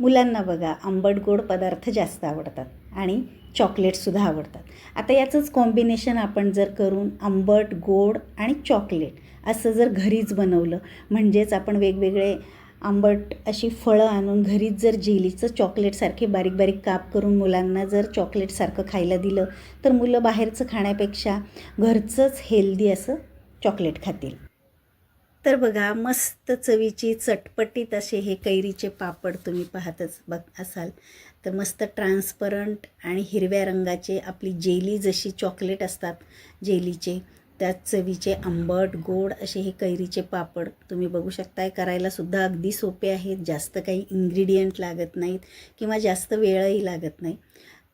मुलांना बघा आंबट गोड पदार्थ जास्त आवडतात आणि चॉकलेटसुद्धा आवडतात. आता याचंच कॉम्बिनेशन आपण जर करून आंबट गोड आणि चॉकलेट असं जर घरीच बनवलं म्हणजेच आपण वेगवेगळे आंबट अशी फळं आणून घरीच जर जेलीचं चॉकलेटसारखे बारीक बारीक काप करून मुलांना जर चॉकलेटसारखं खायला दिलं तर मुलं बाहेरचं खाण्यापेक्षा घरचंच हेल्दी असं चॉकलेट खातील. तर बघा मस्त चवीची चटपटीत असे हे कैरीचे पापड तुम्ही पाहतच बघ असाल. तर मस्त ट्रान्सपरंट आणि हिरव्या रंगाचे आपली जेली जशी चॉकलेट असतात जेलीचे त्याच चवीचे आंबट गोड असे हे कैरीचे पापड तुम्ही बघू शकताय. करायलासुद्धा अगदी सोपे आहेत जास्त काही इन्ग्रेडियंट लागत नाहीत किंवा जास्त वेळही लागत नाही.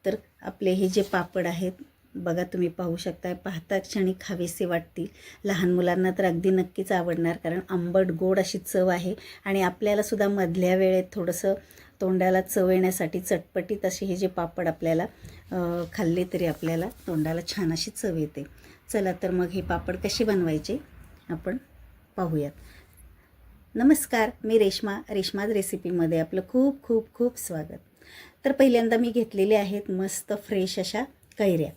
तर आपले हे जे पापड आहेत बघा तुम्ही पाहू शकताय पाहता क्षणी खावेसे वाटतील. लहान मुलांना तर अगदी नक्कीच आवडणार कारण आंबट गोड अशी चव आहे. आणि आपल्यालासुद्धा मधल्या वेळेत थोडंसं तोंडाला चव येण्यासाठी चटपटीत असे हे जे पापड आपल्याला खाल्ले तरी आपल्याला तोंडाला छान अशी चव येते. चला तर मग हे पापड कसे बनवायचे आपण पाहूयात. नमस्कार मी रेश्मा रेश्माज रेसिपीमध्ये आपलं खूप खूप खूप स्वागत. तर पहिल्यांदा मी घेतलेले आहेत मस्त फ्रेश अशा कैऱ्या.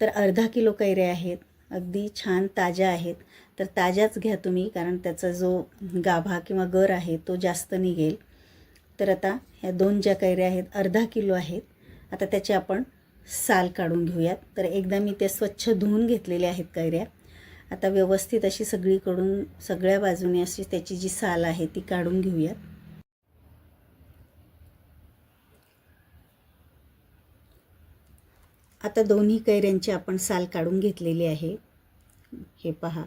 तर अर्धा किलो कैऱ्या आहेत. अगदी छान ताज्या आहेत. तर ताज्याच घ्या तुम्ही कारण त्याचा जो गाभा किंवा गर आहे तो जास्त निघेल. तर आता ह्या दोन ज्या कैऱ्या आहेत अर्धा किलो आहेत. आता त्याचे आपण साल काढून घेऊयात. तर एकदा मी ते स्वच्छ धुवून घेतलेले आहेत कैऱ्या. आता व्यवस्थित अशी सगळीकडून सगळ्या बाजूने अशी त्याची जी साल आहे ती काढून घेऊयात. आता दोन्ही कैऱ्यांची आपण साल काढून घेतलेली आहे. हे पहा.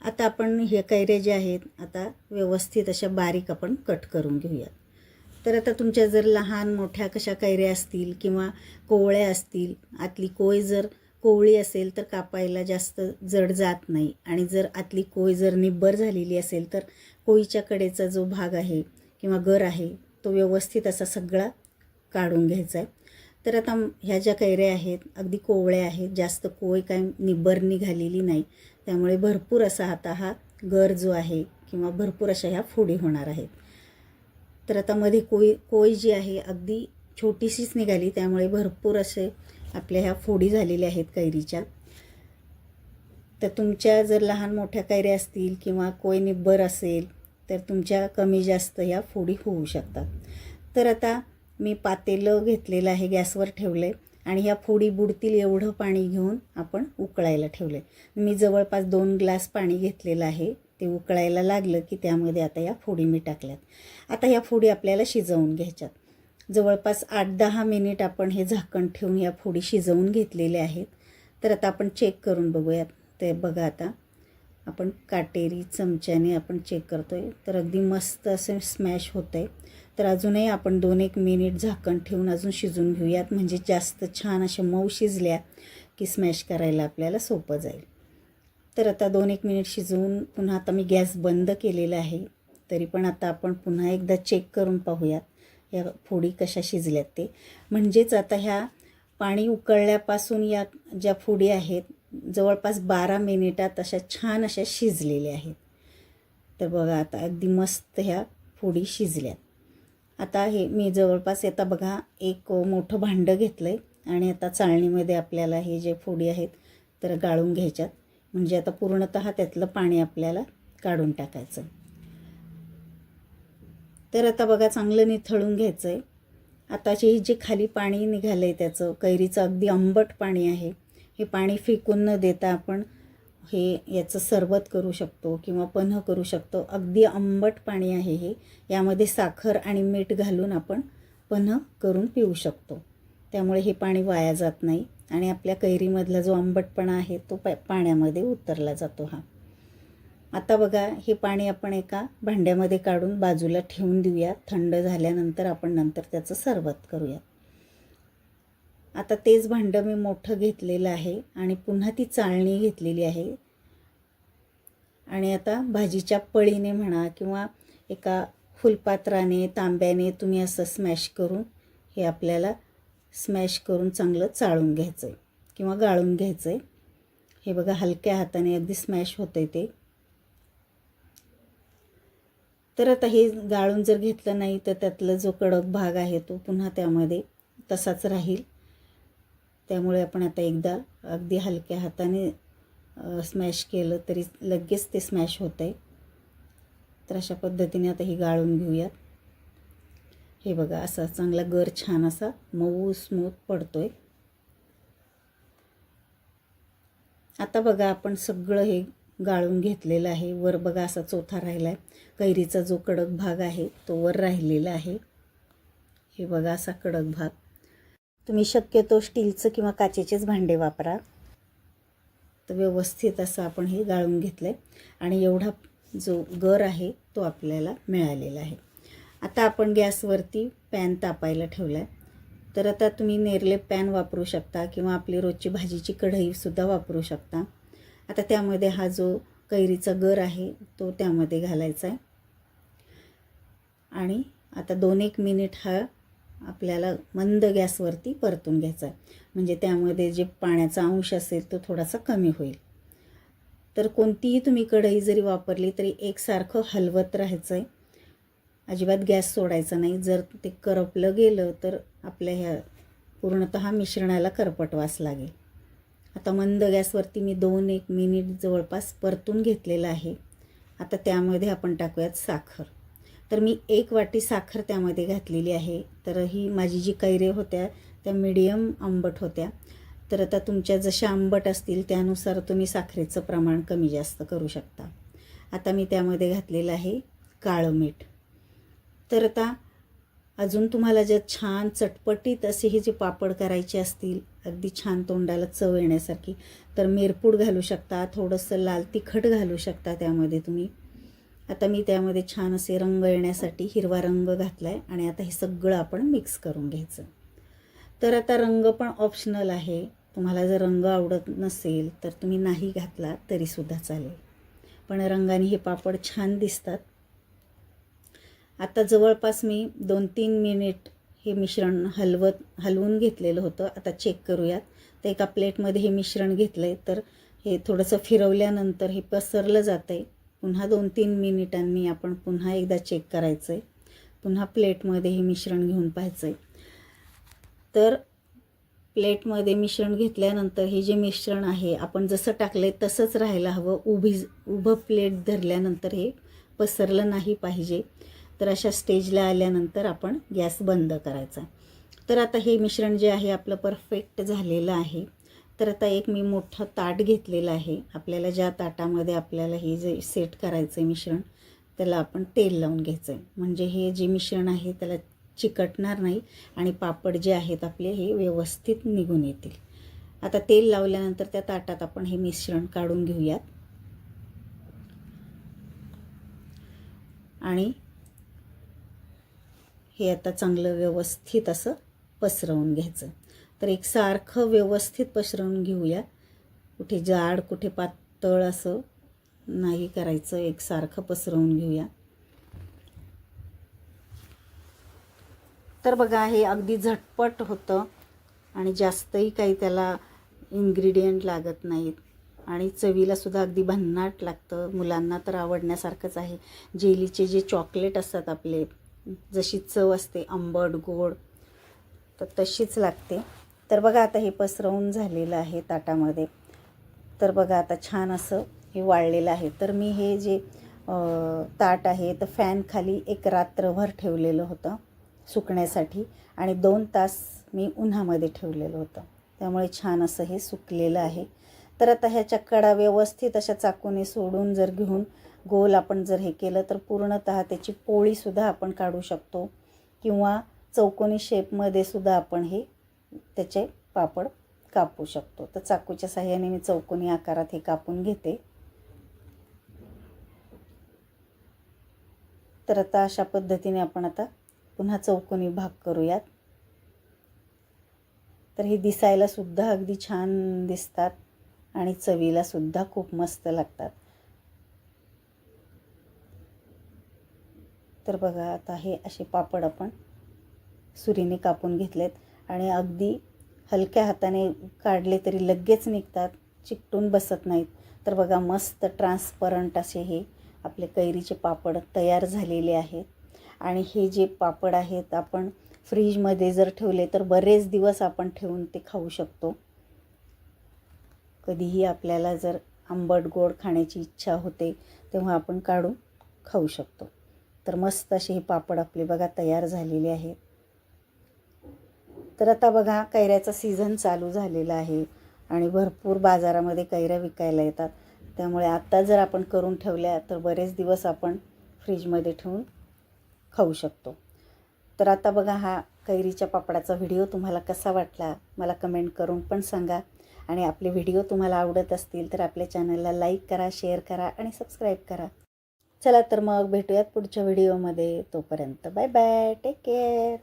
आता आपण हे कैऱ्या ज्या आहेत आता व्यवस्थित अशा बारीक आपण कट करून घेऊयात. तर आता तुमच्या जर लहान मोठ्या कशा कैऱ्या असतील किंवा कोवळ्या असतील आतली कोय जर कोवळी असेल तर कापायला जास्त जड जात नाही. आणि जर आतली कोय जर निब्बर झालेली असेल तर कोयीच्या कडेचा जो भाग आहे किंवा गर आहे तो व्यवस्थित असा सगळा काढून घ्यायचा आहे. तर आता ह्या ज्या कैऱ्या आहेत अगदी कोवळ्या आहेत जास्त कोय काय निब्बर निघालेली नाही. त्यामुळे भरपूर असा आता हा गर जो आहे किंवा भरपूर अशा ह्या फोडी होणार आहेत. तर आता मध्ये कोय कोय जी आहे अगदी छोटीशीच निघाली त्यामुळे भरपूर असे आपल्या ह्या फोडी झालेल्या आहेत कैरीच्या. तर तुमच्या जर लहान मोठ्या कैऱ्या असतील किंवा कोय निब्बर असेल तर तुमच्या कमी जास्त ह्या फोडी होऊ शकतात. तर आता मी पातेलं घेतलेलं आहे गॅसवर ठेवलं आहे आणि ह्या फोडी बुडतील एवढं पाणी घेऊन आपण उकळायला ठेवलं आहे मी जवळपास दोन ग्लास पाणी घेतलेलं आहे. ते उकळायला लागलं की त्यामध्ये आता या फोडी मी टाकल्यात. आता ह्या फोडी आपल्याला शिजवून घ्यायच्यात. जवळपास आठ दहा मिनिट आपण हे झाकण ठेवून या फोडी शिजवून घेतलेल्या आहेत. तर आता आपण चेक करून बघूयात. ते बघा आता. आपण काटेरी चमच्याने आपण चेक करतो आहे तर अगदी मस्त असे स्मॅश होतं आहे तर अजूनही आपण दोन एक मिनिट झाकण ठेवून अजून शिजून घेऊयात. म्हणजे जास्त छान अशा मऊ शिजल्या की स्मॅश करायला आपल्याला सोपं जाईल. तर आता दोन एक मिनिट शिजवून पुन्हा आता मी गॅस बंद केलेला आहे. तरी पण आता आपण पुन्हा एकदा चेक करून पाहूयात या फोडी कशा शिजल्यात ते. म्हणजेच आता ह्या पाणी उकळल्यापासून या ज्या फोडी आहेत जवळपास बारा मिनिटात अशा छान अशा शिजलेल्या आहेत. तर बघा आता अगदी मस्त ह्या फोडी शिजल्यात. आता हे मी जवळपास आता बघा एक मोठं भांडं घेतलं आहे आणि आता चाळणीमध्ये आपल्याला हे जे फोडी आहेत तर गाळून घ्यायच्यात. म्हणजे आता पूर्णतः त्यातलं पाणी आपल्याला काढून टाकायचं. तर आता बघा चांगलं निथळून घ्यायचं आहे आताचे जे खाली पाणी निघालं आहे त्याचं कैरीचं अगदी आंबट पाणी आहे. हे पाणी फेकून न देता आपण हे याचं सरबत करू शकतो किंवा पन्ह करू शकतो. अगदी आंबट पाणी आहे हे. यामध्ये साखर आणि मीठ घालून आपण पन्ह करून पिऊ शकतो. त्यामुळे हे पाणी वाया जात नाही आणि आपल्या कैरीमधला जो आंबटपणा आहे तो पा पाण्यामध्ये उतरला जातो हा. आता बघा हे पाणी आपण एका भांड्यामध्ये काढून बाजूला ठेवून देऊया. थंड झाल्यानंतर आपण नंतर त्याचं सरबत करूयात. आता तेच भांडं मी मोठं घेतलेलं आहे आणि पुन्हा ती चाळणी घेतलेली आहे. आणि आता भाजीच्या पळीने म्हणा किंवा एका फुलपात्राने तांब्याने तुम्ही असं स्मॅश करून हे आपल्याला स्मॅश करून चांगलं चाळून घ्यायचं आहे किंवा गाळून घ्यायचं आहे हे बघा हलक्या हाताने अगदी स्मॅश होतं आहे ते. तर आता हे गाळून जर घेतलं नाही तर त्यातला जो कडक भाग आहे तो पुन्हा त्यामध्ये तसाच राहील. त्यामुळे आपण आता एकदा अगदी हलक्या हाताने स्मॅश केलं तरी लगेच ते स्मॅश होतं आहे तर अशा पद्धतीने आता ही गाळून घेऊयात. हे बघा असा चांगला गर छान असा मऊ स्मूथ पडतो आहे आता बघा आपण सगळं हे गाळून घेतलेलं आहे. वर बघा असा चोथा राहिला आहे कैरीचा जो कडक भाग आहे तो वर राहिलेला आहे. हे बघा असा कडक भाग. तुम्ही शक्यतो स्टीलचं किंवा काचेचेच भांडे वापरा. तर व्यवस्थित असं आपण हे गाळून घेतलं आहे आणि एवढा जो गर आहे तो आपल्याला मिळालेला आहे. आता आपण गॅसवरती पॅन तापायला ठेवला आहे तर आता तुम्ही नेरले पॅन वापरू शकता किंवा आपली रोजची भाजीची कढईसुद्धा वापरू शकता. आता त्यामध्ये हा जो कैरीचा गर आहे तो त्यामध्ये घालायचा आहे. आणि आता दोन एक मिनिट हा आपल्याला मंद गॅसवरती परतून घ्यायचा आहे. म्हणजे त्यामध्ये जे पाण्याचा अंश असेल तो थोडासा कमी होईल. तर कोणतीही तुम्ही कढई जरी वापरली तरी एकसारखं हलवत राहायचं आहे. अजिबात गॅस सोडायचा नाही. जर ते करपलं गेलं तर आपल्या ह्या पूर्णतः मिश्रणाला करपटवास लागेल. आता मंद गॅसवरती मी दोन एक मिनिट जवळपास परतून घेतलेलं आहे. आता त्यामध्ये आपण टाकूयात साखर. तर मी एक वाटी साखर त्यामध्ये घातलेली आहे. तर ही माझी जी कैरे होत्या त्या मिडियम आंबट होत्या. तर आता तुमच्या जशा आंबट असतील त्यानुसार तुम्ही साखरेचं प्रमाण कमी जास्त करू शकता. आता मी त्यामध्ये घातलेलं आहे काळं मीठ. तर आता अजून तुम्हाला जर छान चटपटीत असे हे जे पापड करायचे असतील अगदी छान तोंडाला चव येण्यासारखी तर मिरपूड घालू शकता थोडंसं लाल तिखट घालू शकता त्यामध्ये तुम्ही. आता मी त्यामध्ये छान असे रंग येण्यासाठी हिरवा रंग घातला आहे आणि आता हे सगळं आपण मिक्स करून घ्यायचं. तर आता रंग पण ऑप्शनल आहे. तुम्हाला जर रंग आवडत नसेल तर तुम्ही नाही घातला तरीसुद्धा चालेल. पण रंगाने हे पापड छान दिसतात. आता जवळपास मी दोन तीन मिनिट हे मिश्रण हलवत हलवून घेतलेलं होतं. आता चेक करूयात. तर एका प्लेटमध्ये हे मिश्रण घेतलं आहे तर हे थोडंसं फिरवल्यानंतर हे पसरलं जातं आहे पुन्हा दोन तीन मिनिटांनी आपण पुन्हा एकदा चेक करायचं आहे पुन्हा प्लेटमध्ये हे मिश्रण घेऊन पाहायचं आहे तर प्लेटमध्ये मिश्रण घेतल्यानंतर हे जे मिश्रण आहे आपण जसं टाकलं आहे तसंच राहायला हवं. उभी उभं प्लेट धरल्यानंतर हे पसरलं नाही पाहिजे. तर अशा स्टेजला आल्यानंतर आपण गॅस बंद करायचा. तर आता हे मिश्रण जे आहे आपलं परफेक्ट झालेलं आहे. तर आता एक मी मोठा ताट घेतलेलं आहे. आपल्याला ज्या ताटामध्ये आपल्याला हे जे सेट करायचं आहे मिश्रण त्याला आपण तेल लावून घ्यायचं आहे म्हणजे हे जे मिश्रण आहे त्याला चिकटणार नाही आणि पापड जे आहेत आपले हे व्यवस्थित निघून येतील. आता तेल लावल्यानंतर त्या ताटात आपण हे मिश्रण काढून घेऊयात. आणि हे आता चांगलं व्यवस्थित असं पसरवून घ्यायचं. तर एक सारखं व्यवस्थित पसरवून घेऊया. कुठे जाड कुठे पातळ असं नाही करायचं. एक सारखं पसरवून घेऊया. तर बघा हे अगदी झटपट होतं आणि जास्तही काही त्याला इन्ग्रेडियंट लागत नाहीत. आणि चवीलासुद्धा अगदी भन्नाट लागतं. मुलांना तर आवडण्यासारखंच आहे. जेलीचे जे चॉकलेट असतात आपले जशी चव असते आंबट गोड तर तशीच लागते. तर बघा आता हे पसरवून झालेलं आहे ताटामध्ये. तर बघा आता छान असं हे वाळलेलं आहे. तर मी हे जे ताट आहे तर फॅन खाली एक रात्रभर ठेवलेलं होतं सुकण्यासाठी आणि दोन तास मी उन्हामध्ये ठेवलेलं होतं. त्यामुळे छान असं हे सुकलेलं आहे. तर आता ह्याच्या कडा व्यवस्थित अशा चाकूने सोडून जर घेऊन गोल आपण जर हे केलं तर पूर्णत त्याची पोळीसुद्धा आपण काढू शकतो किंवा चौकोनी शेपमध्ये सुद्धा आपण हे त्याचे पापड कापू शकतो. तर चाकूच्या साह्याने मी चौकोनी आकारात हे कापून घेते. तर आता अशा पद्धतीने आपण आता पुन्हा चौकोनी भाग करूयात. तर हे दिसायला सुद्धा अगदी छान दिसतात आणि चवीला सुद्धा खूप मस्त लागतात. तर बघा आता हे असे पापड आपण सुरीने कापून घेतलेत. आणि अगदी हलक्या हाताने काढले तरी लगेच निघतात चिकटून बसत नाहीत. तर बघा मस्त ट्रान्सपरंट असे हे आपले कैरीचे पापड तयार झालेले आहेत. आणि हे जे पापड आहेत आपण फ्रीजमध्ये जर ठेवले तर बरेच दिवस आपण ठेवून ते खाऊ शकतो. कधीही आपल्याला जर आंबट गोड खाण्याची इच्छा होते तेव्हा आपण काढून खाऊ शकतो. तर मस्त असे हे पापड आपले बघा तयार झालेले आहेत. तर आता बघा कैऱ्याचा सीझन चालू झालेला आहे आणि भरपूर बाजारामध्ये कैऱ्या विकायला येतात. त्यामुळे आत्ता जर आपण करून ठेवल्या तर बरेच दिवस आपण फ्रीजमध्ये ठेवून खाऊ शकतो. तर आता बघा हा कैरीच्या पापडाचा व्हिडिओ तुम्हाला कसा वाटला मला कमेंट करून पण सांगा. आणि आपले व्हिडिओ तुम्हाला आवडत असतील तर आपल्या चॅनलला लाईक करा शेअर करा आणि सबस्क्राईब करा. चला तर मग भेटूयात पुढच्या व्हिडिओमध्ये. तोपर्यंत बाय बाय टेक केअर.